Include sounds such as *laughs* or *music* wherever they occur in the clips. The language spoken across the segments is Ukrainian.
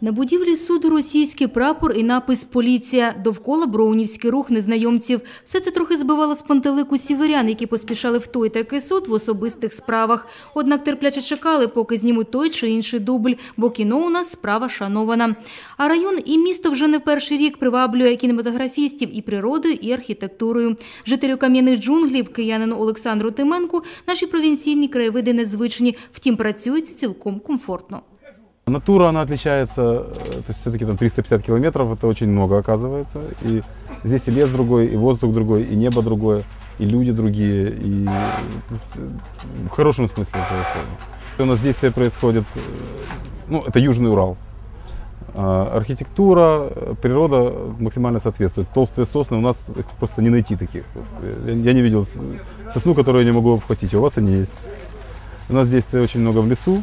На будівлі суду російський прапор і напис «Поліція». Довкола броунівський рух незнайомців. Все це трохи збивало з пантелику сіверян, які поспішали в той такий суд в особистих справах. Однак терпляче чекали, поки знімуть той чи інший дубль, бо кіно у нас справа шанована. А район і місто вже не перший рік приваблює кінематографістів і природою, і архітектурою. Жителю кам'яних джунглів, киянину Олександру Тименку, наші провінційні краєвиди незвичні, втім працюють цілком комфортно. Натура, она отличается, э, то есть все-таки там 350 километров, это очень много оказывается. И здесь и лес другой, и воздух другой, и небо другое, и люди другие, и э, в хорошем смысле этого слова. У нас действие происходит, э, ну, это Южный Урал. А Архитектура, э, природа максимально соответствует. Толстые сосны, у нас их просто не найти таких. Э, Я не видел сосну, которую я не могу обхватить, у вас они есть. У нас действия очень много в лесу.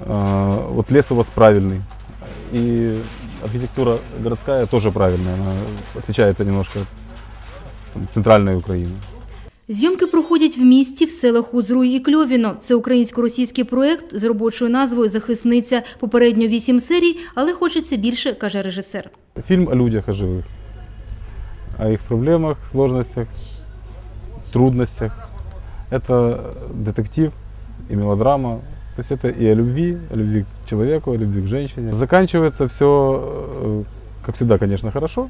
А, Вот лес у вас правильный. И архитектура городская тоже правильная. Она отличается немножко от там, центральной Украины. Зйомки проходять в місті, в селах Узруй і Кльовіно. Це українсько-російський проєкт з робочою назвою «Захисниця». Попередньо вісім серій, але хочеться більше, каже режисер. Фильм о людях, о живых. О их проблемах, сложностях, трудностях. Это детектив и мелодрама. То есть это и о любви, о любви к человеку, о любви к женщине. Заканчивается все, как всегда, конечно, хорошо.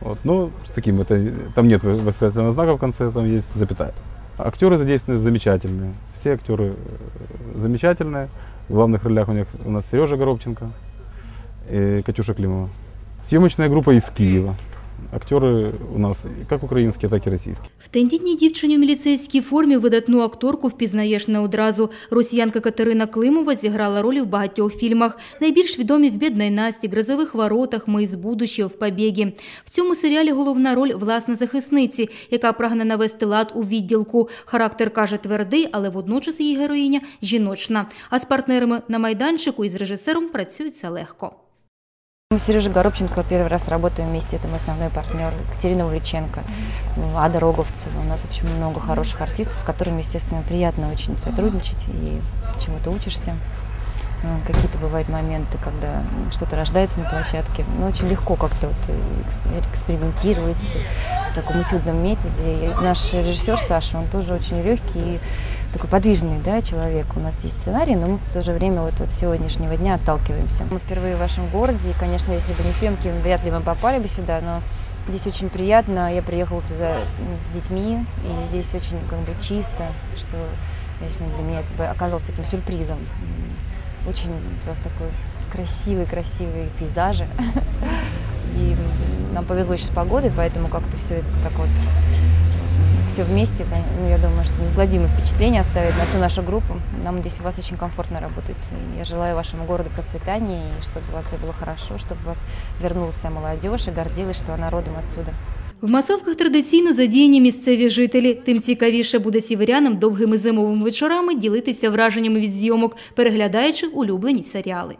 Вот, но с таким, это, там нет восклицательного знака в конце, там есть запятая. Актеры задействованы замечательные. Все актеры э, замечательные. В главных ролях у них у нас Сережа Горобченко и Катюша Климова. Съемочная группа из Киева. Актеры у нас как украинские, так и российские. В тендітній дівчині в міліцейській формі видатну акторку впізнаєш не одразу. Росіянка Катерина Климова зіграла ролі в багатьох фільмах. Найбільш відомі в «Бідній Насті», «Грозових воротах», «Ми із будущого», в «Побєгі». В цьому серіалі головна роль власне захисниці, яка прагне навести лад у відділку. Характер каже твердий, але водночас її героїня жіночна. А з партнерами на майданчику і з режисером працюється легко. Мы с Сережей Горобченко первый раз работаем вместе, это мой основной партнер, Екатерина Увлеченко, Ада Роговцева. У нас, общем, много хороших артистов, с которыми, естественно, приятно очень сотрудничать и чего-то учишься. Э, Какие-то бывают моменты, когда что-то рождается на площадке, но очень легко как-то вот э, эксп- экспериментировать в таком этюдном методе. И наш режиссер Саша, он тоже очень легкий и такой подвижный да, человек. У нас есть сценарий, но мы в то же время вот от сегодняшнего дня отталкиваемся. Мы впервые в вашем городе, и, конечно, если бы не съемки, вряд ли мы попали бы сюда, но здесь очень приятно. Я приехала туда с детьми, и здесь очень как бы чисто, что, конечно, для меня это оказалось таким сюрпризом. Очень у вас такой красивый-красивый пейзажи. *laughs* И нам повезло еще с погодой, поэтому как-то все это так вот все вместе, кон- ну, я думаю, что неизгладимое впечатление оставит на всю нашу группу. Нам здесь у вас очень комфортно работается. И я желаю вашему городу процветания, и чтобы у вас все было хорошо, чтобы у вас вернулась вся молодежь и гордилась, что она родом отсюда. В масовках традиційно задіяні місцеві жителі. Тим цікавіше буде сіверянам довгими зимовими вечорами ділитися враженнями від зйомок, переглядаючи улюблені серіали.